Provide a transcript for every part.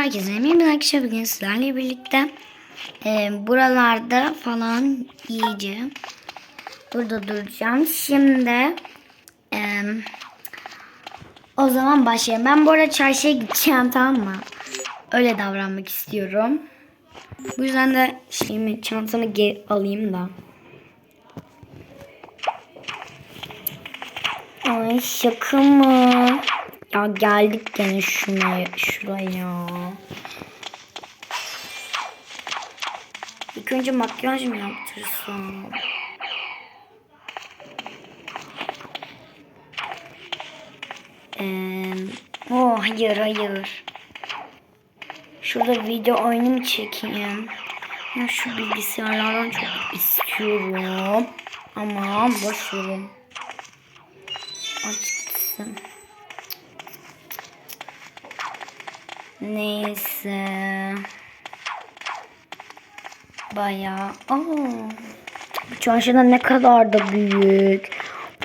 herkese merhaba arkadaşlar bugün sizlerle birlikte e, buralarda falan yiyeceğim. Burada duracağım. Şimdi e, o zaman başlayalım. Ben bu arada çarşıya gideceğim tamam mı? Öyle davranmak istiyorum. Bu yüzden de şeyimi çantamı geri alayım da. Ay şaka mı? Ya geldik gene şuna, şuraya. İlk önce makyaj mı yaptırsam? Ee, oh hayır hayır. Şurada video oyunu mu çekeyim? Ya şu bilgisayarlardan çok istiyorum. Ama boş verin. Neyse. Bayağı. Aa. Bu çarşıda ne kadar da büyük.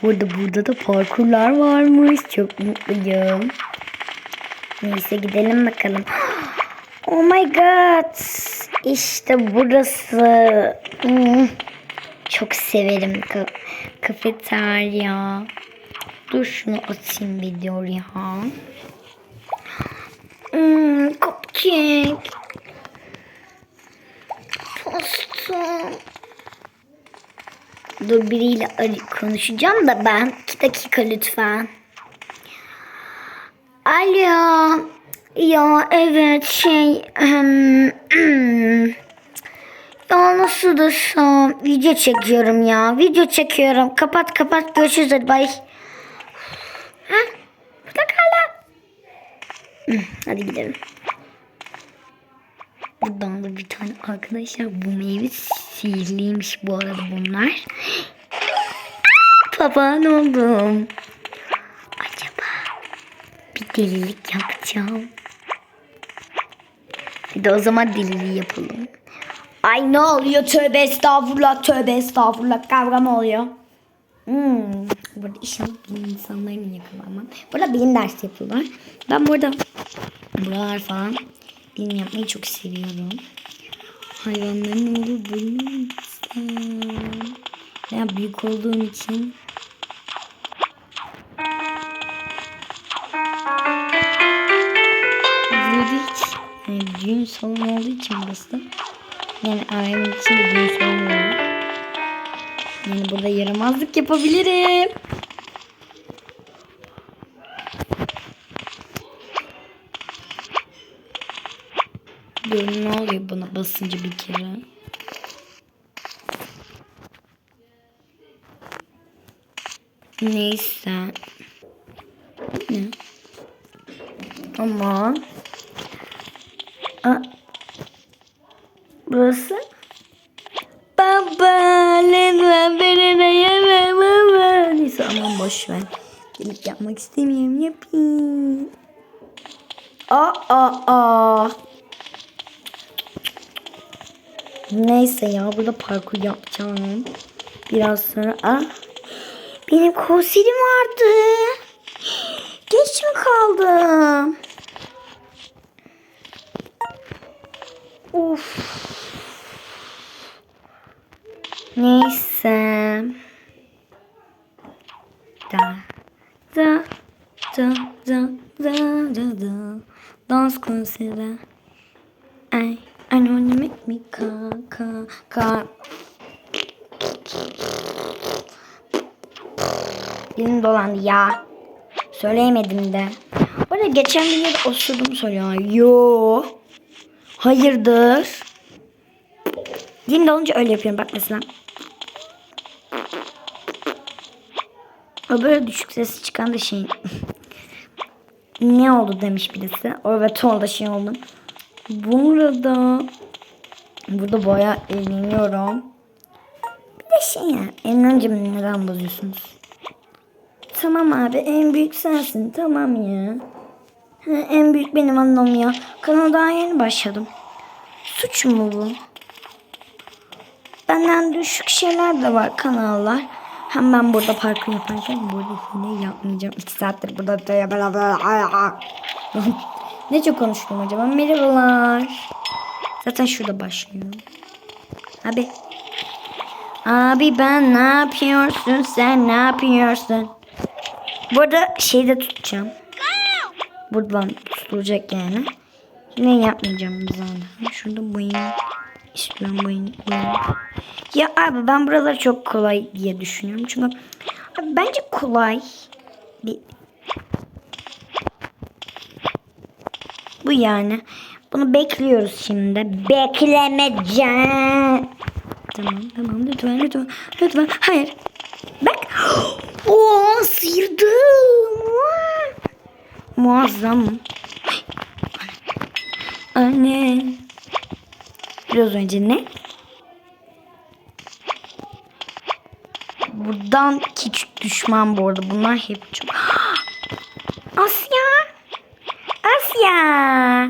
Burada burada da parkurlar varmış. Çok mutluyum. Neyse gidelim bakalım. Oh my god. İşte burası. Hmm. Çok severim ka kafeterya. Dur şunu atayım videoya. Hmm, cupcake. Pasta. Dur biriyle konuşacağım da ben. İki dakika lütfen. Alo. Ya evet şey. ehm, ya nasıl desem. Video çekiyorum ya. Video çekiyorum. Kapat kapat. Görüşürüz hadi bay. Ha? Burada kal lan. Hadi gidelim. Buradan da bir tane arkadaşlar bu meyve sihirliymiş bu arada bunlar. Papağan oldum. Acaba bir delilik yapacağım. De o zaman deliliği yapalım. Ay ne oluyor tövbe estağfurullah tövbe estağfurullah kavga mı oluyor? Hmm. Burada inşallah bilim insanlarını yakalamam. Burada bilim dersi yapıyorlar. Ben burada buralar falan bilim yapmayı çok seviyorum. Hayvanların bölümü gitsem. Veya büyük olduğum için yani düğün salonu olduğu için burası yani ailemin içinde düğün salonu var. Yani burada yaramazlık yapabilirim. Dur ne oluyor buna basınca bir kere? Neyse. Ne? Ama Aa, burası Baba lütfen beni de yeme baba. Neyse aman boş ver. Gelip yapmak istemiyorum yapayım. Aa aa aa. Neyse ya burada parkur yapacağım. Biraz sonra ah benim konserim vardı. Geç mi kaldım? Of. Neyse. Da da da da da da da dans konseri. Ay, I know you make me ka ka ka. Dilim dolandı ya. Söyleyemedim de. Bu arada geçen videoda osurdum soruyor. Yo. Hayırdır? Dilim dolunca öyle yapıyorum bak mesela. O böyle düşük sesi çıkan da şey. ne oldu demiş birisi. O evet oldu şey oldu. Burada burada bayağı eğleniyorum. Bir de şey ya eğlenince neden bozuyorsunuz? Tamam abi en büyük sensin tamam ya. Ha, en büyük benim anlam ya. Kanala daha yeni başladım. Suç mu bu? Benden düşük şeyler de var kanallar. Hem ben burada parkur yaparken burada hile yapmayacağım. 2 saattir burada Ne çok konuştum acaba? Merhabalar. Zaten şurada başlıyor. Abi. Abi ben ne yapıyorsun? Sen ne yapıyorsun? Bu arada şeyi de tutacağım. Buradan tutulacak yani. Ne yapmayacağım zaten. Şurada boyun istiyorum boyun. Ya abi ben buralar çok kolay diye düşünüyorum. Çünkü abi bence kolay. Bir... Bu yani. Bunu bekliyoruz şimdi. Beklemeyeceğim. Tamam tamam lütfen lütfen. Lütfen hayır. Bak. Oo sıyırdım. Muazzam. Anne. Biraz önce ne? Buradan küçük düşman bu arada. Bunlar hep çok... Asya. Asya.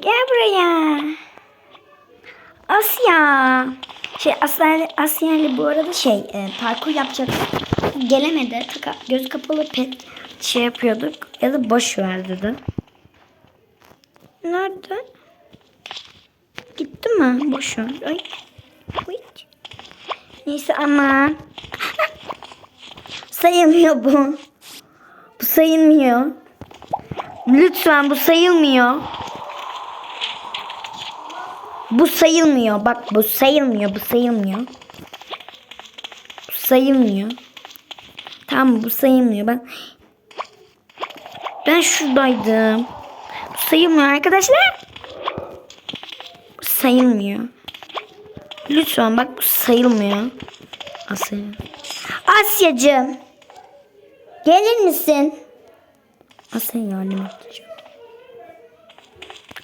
Gel buraya. Asya. Şey Asya, Asya ile bu arada şey e, parkur yapacak. Gelemedi. Tıka, göz kapalı pet şey yapıyorduk. Ya da boş ver dedi. Nerede? Gitti mi? Boş ver. Ay. Uy. Neyse ama. Sayılmıyor bu. Bu sayılmıyor. Lütfen bu sayılmıyor. Bu sayılmıyor. Bak bu sayılmıyor. Bu sayılmıyor. Bu sayılmıyor. Tamam bu sayılmıyor. Ben ben şuradaydım. Bu sayılmıyor arkadaşlar. Bu sayılmıyor. Lütfen bak bu sayılmıyor. Asya. Asyacığım. Gelir misin? Asya yardım edeceğim.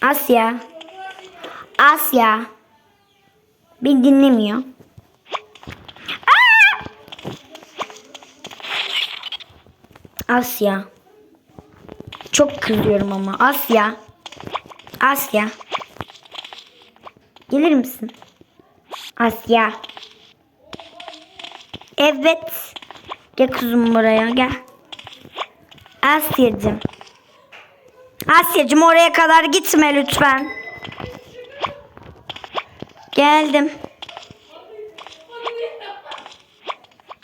Asya. Asya. Beni dinlemiyor. Asya. Çok kızıyorum ama. Asya. Asya. Gelir misin? Asya. Evet. Gel kızım buraya gel. Asya'cığım. Asya'cığım oraya kadar gitme lütfen. Geldim.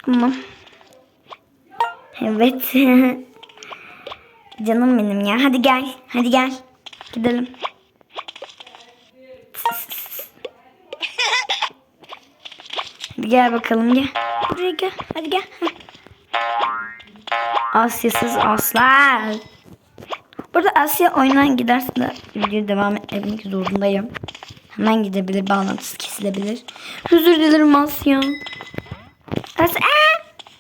Tamam. Evet. Canım benim ya. Hadi gel. Hadi gel. Gidelim. Hadi gel bakalım gel. Buraya gel. Hadi gel. Asya'sız asla. Burada Asya oyundan giderse de video devam etmek zorundayım. Hemen gidebilir, bağlantısı kesilebilir. Özür dilerim Asya. Asya!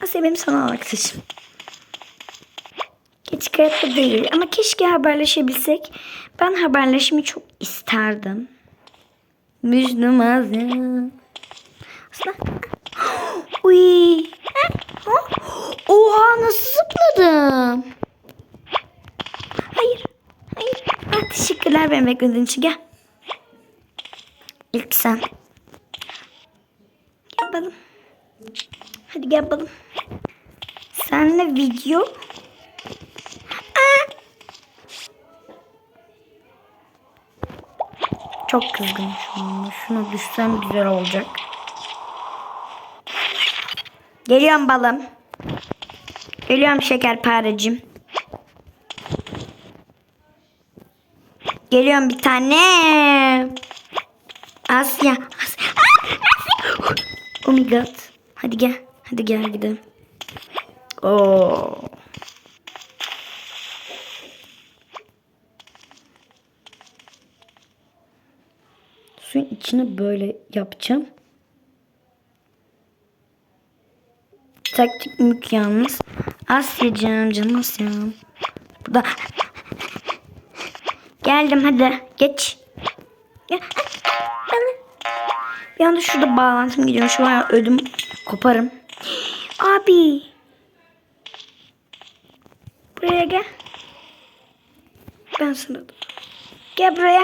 Asya benim sana arkadaşım. Geç hayatta değil ama keşke haberleşebilsek. Ben haberleşmeyi çok isterdim. Müslüm Asya. Aslında... Uy. Oha nasıl zıpladım? Hayır. Hayır. Ah, teşekkürler beni beklediğin için. Gel. İlk sen. Gel balım. Hadi gel balım. Senle video. Aa! Çok kızgın şu anda. Şuna düşsem güzel olacak. Geliyorum balım. Geliyorum şekerparecim. Geliyorum bir tane. Asya. Asya. Asya. Oh my god. Hadi gel. Hadi gel gidelim. Oo. Suyun içine böyle yapacağım. Taktik mük yalnız. Asya'cığım canım Asya'm. Burada. Geldim hadi geç. Bir anda şurada bağlantım gidiyor. Şu an ödüm koparım. Abi. Buraya gel. Ben sana Gel buraya.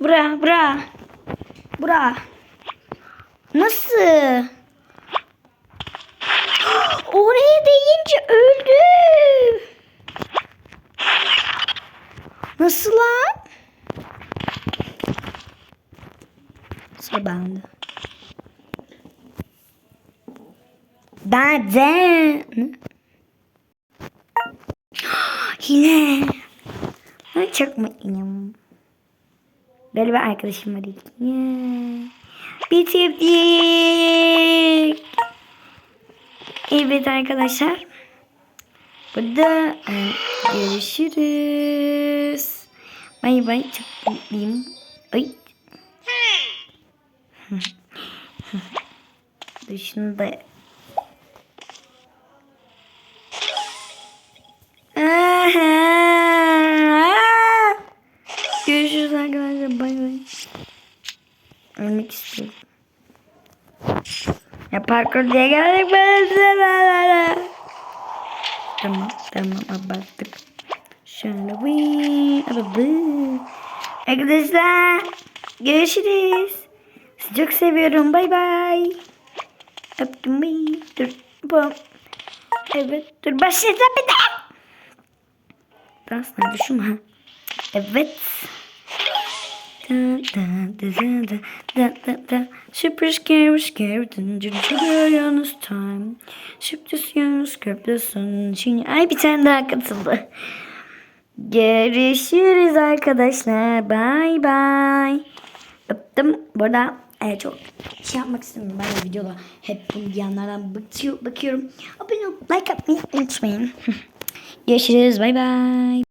Bura, bura. Bura. Nasıl? Oraya değince öldü. Nasıl lan? Sıra bende. Benden. Yine. Ben çok mutluyum. Böyle bir arkadaşım var. Yeah. Bitirdik. Evet arkadaşlar. Burada e, görüşürüz. Bay bay. Çok mutluyum. Ay. Dur şunu da Aha! Görüşürüz arkadaşlar. Bay bay. Ölmek istiyorum. Ya parkur diye geldik ben Tamam tamam abarttık. Şöyle ababu. Arkadaşlar görüşürüz. Sizi çok seviyorum. Bay bay. Öptüm. Vii. Dur. Bu. Evet. Dur başlayacağım bir daha. Dans nerede şu mu? ha? Evet. Super scary scary dınca yalnız time. Sürpriz yalnız köprüsün. Şimdi ay bir tane daha katıldı. Görüşürüz arkadaşlar. Bay bay. Öptüm. Burada e, çok şey yapmak istemiyorum. Ben de videoda hep diyenlerden bakıyor, bakıyorum. Abone ol, like atmayı unutmayın. Görüşürüz. Bay bay.